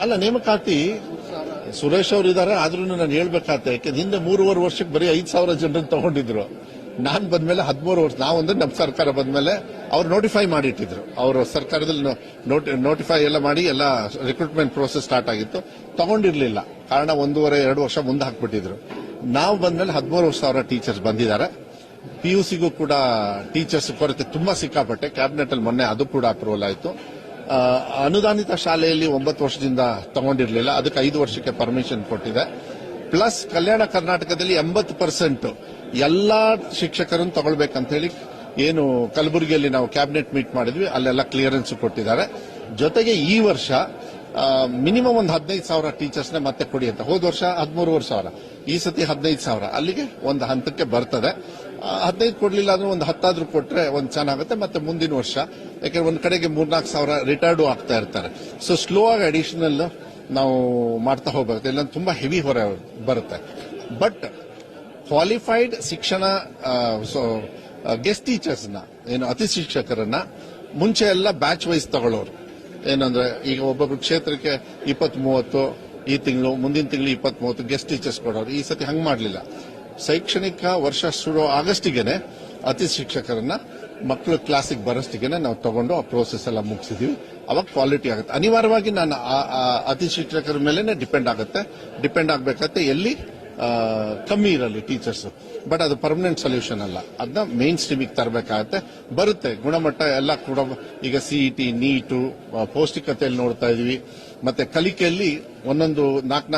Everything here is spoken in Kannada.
ಅಲ್ಲ ನೇಮಕಾತಿ ಸುರೇಶ್ ಅವರು ಇದ್ದಾರೆ ಆದ್ರೂ ನಾನು ಹೇಳ್ಬೇಕಾಗ್ತದೆ ಯಾಕೆ ಹಿಂದೆ ಮೂರುವರೆ ವರ್ಷಕ್ಕೆ ಬರೀ ಐದು ಸಾವಿರ ಜನರನ್ನು ತಗೊಂಡಿದ್ರು. ನಾನು ಬಂದ್ಮೇಲೆ ಹದಿಮೂರು ವರ್ಷ ನಾವು ಅಂದ್ರೆ ನಮ್ಮ ಸರ್ಕಾರ ಬಂದ್ಮೇಲೆ ಅವ್ರು ನೋಟಿಫೈ ಮಾಡಿಟ್ಟಿದ್ರು. ಅವರು ಸರ್ಕಾರದಲ್ಲಿ ನೋಟಿಫೈ ಎಲ್ಲ ಮಾಡಿ ಎಲ್ಲ ರಿಕ್ರೂಟ್ಮೆಂಟ್ ಪ್ರೋಸೆಸ್ ಸ್ಟಾರ್ಟ್ ಆಗಿತ್ತು. ತಗೊಂಡಿರ್ಲಿಲ್ಲ. ಕಾರಣ ಒಂದೂವರೆ ಎರಡು ವರ್ಷ ಮುಂದೆ ಹಾಕ್ಬಿಟ್ಟಿದ್ರು. ನಾವು ಬಂದ್ಮೇಲೆ ಹದಿಮೂರು ಸಾವಿರ ಟೀಚರ್ಸ್ ಬಂದಿದ್ದಾರೆ. ಪಿ ಯು ಸಿಗೂ ಕೂಡ ಟೀಚರ್ಸ್ ಕೊರತೆ ತುಂಬಾ ಸಿಕ್ಕಾಪಟ್ಟೆ. ಕ್ಯಾಬಿನೆಟ್ ಅಲ್ಲಿ ಮೊನ್ನೆ ಅದು ಕೂಡ ಅಪ್ರೂವಲ್ ಆಯಿತು. ಅನುದಾನಿತ ಶಾಲೆಯಲ್ಲಿ ಒಂಬತ್ತು ವರ್ಷದಿಂದ ತಗೊಂಡಿರಲಿಲ್ಲ. ಅದಕ್ಕೆ ಐದು ವರ್ಷಕ್ಕೆ ಪರ್ಮಿಷನ್ ಕೊಟ್ಟಿದೆ. ಪ್ಲಸ್ ಕಲ್ಯಾಣ ಕರ್ನಾಟಕದಲ್ಲಿ ಎಂಬತ್ತು ಪರ್ಸೆಂಟ್ ಎಲ್ಲಾ ಶಿಕ್ಷಕರನ್ನು ತಗೊಳ್ಬೇಕಂತ ಹೇಳಿ ಏನು ಕಲಬುರಗಿಯಲ್ಲಿ ನಾವು ಕ್ಯಾಬಿನೆಟ್ ಮೀಟ್ ಮಾಡಿದ್ವಿ. ಅಲ್ಲೆಲ್ಲ ಕ್ಲಿಯರೆನ್ಸ್ ಕೊಟ್ಟಿದ್ದಾರೆ. ಜೊತೆಗೆ ಈ ವರ್ಷ ಮಿನಿಮಮ್ ಒಂದು ಹದಿನೈದು ಸಾವಿರ ಟೀಚರ್ಸ್ನ ಮತ್ತೆ ಕೊಡಿ ಅಂತ. ಹೋದ ವರ್ಷ ಹದಿಮೂರುವರೆ ಸಾವಿರ. ಈ ಸತಿ ಹದಿನೈದು ಸಾವಿರ. ಅಲ್ಲಿಗೆ ಒಂದು ಹಂತಕ್ಕೆ ಬರ್ತದೆ. ಹದಿನೈದು ಕೊಡ್ಲಿಲ್ಲ ಅಂದ್ರೆ ಒಂದು ಹತ್ತಾದ್ರೂ ಕೊಟ್ಟರೆ ಒಂದು ಚೆನ್ನಾಗುತ್ತೆ ಮತ್ತೆ ಮುಂದಿನ ವರ್ಷ. ಯಾಕಂದ್ರೆ ಒಂದು ಕಡೆಗೆ ಮೂರ್ನಾಲ್ಕು ಸಾವಿರ ರಿಟೈರ್ಡು ಆಗ್ತಾ ಇರ್ತಾರೆ. ಸೊ ಸ್ಲೋ ಆಗಿ ಅಡಿಷನಲ್ ನಾವು ಮಾಡ್ತಾ ಹೋಗ್ಬೇಕು. ಇಲ್ಲ ತುಂಬಾ ಹೆವಿ ಹೊರೆ ಬರುತ್ತೆ. ಬಟ್ ಕ್ವಾಲಿಫೈಡ್ ಶಿಕ್ಷಣ ಸೊ ಗೆಸ್ಟ್ ಟೀಚರ್ಸ್ನ ಏನು ಅತಿ ಶಿಕ್ಷಕರನ್ನ ಮುಂಚೆ ಎಲ್ಲ ಬ್ಯಾಚ್ ವೈಸ್ ತಗೊಳ್ಳೋರು. ಏನಂದ್ರೆ, ಈಗ ಒಬ್ಬೊಬ್ರು ಕ್ಷೇತ್ರಕ್ಕೆ ಇಪ್ಪತ್ ಮೂವತ್ತು ಈ ತಿಂಗಳು, ಮುಂದಿನ ತಿಂಗಳು ಇಪ್ಪತ್ ಮೂವತ್ತು ಗೆಸ್ಟ್ ಟೀಚರ್ಸ್ ಕೊಡೋರು. ಈ ಸತಿ ಹಂಗೆ ಮಾಡಲಿಲ್ಲ. ಶೈಕ್ಷಣಿಕ ವರ್ಷ ಶುರು ಆಗಸ್ಟಿಗೆನೆ ಅತಿ ಶಿಕ್ಷಕರನ್ನ ಮಕ್ಕಳು ಕ್ಲಾಸಿಗೆ ಬರೋಷ್ಟಿಗೆನೆ ನಾವು ತಗೊಂಡು ಆ ಪ್ರೋಸೆಸ್ ಎಲ್ಲ ಮುಗಿಸಿದೀವಿ. ಅವಾಗ ಕ್ವಾಲಿಟಿ ಆಗುತ್ತೆ. ಅನಿವಾರ್ಯವಾಗಿ ನಾನು ಅತಿ ಶಿಕ್ಷಕರ ಮೇಲೆನೆ ಡಿಪೆಂಡ್ ಆಗುತ್ತೆ. ಡಿಪೆಂಡ್ ಆಗಬೇಕಾಗತ್ತೆ ಎಲ್ಲಿ ಕಮ್ಮಿ ಇರಲಿ ಟೀಚರ್ಸ್ ಬಟ್ ಅದು ಪರ್ಮನೆಂಟ್ ಸೊಲ್ಯೂಷನ್ ಅಲ್ಲ. ಅದನ್ನ ಮೇನ್ ಸ್ಟ್ರೀಮಿಗೆ ತರಬೇಕಾಗತ್ತೆ. ಬರುತ್ತೆ. ಗುಣಮಟ್ಟ ಎಲ್ಲ ಕೂಡ ಈಗ ಸಿಇಟಿ ನೀಟು ಪೌಷ್ಟಿಕತೆಯಲ್ಲಿ ನೋಡ್ತಾ ಇದೀವಿ. ಮತ್ತೆ ಕಲಿಕೆಯಲ್ಲಿ ಒಂದೊಂದು ನಾಲ್ಕು ನಾಲ್ಕು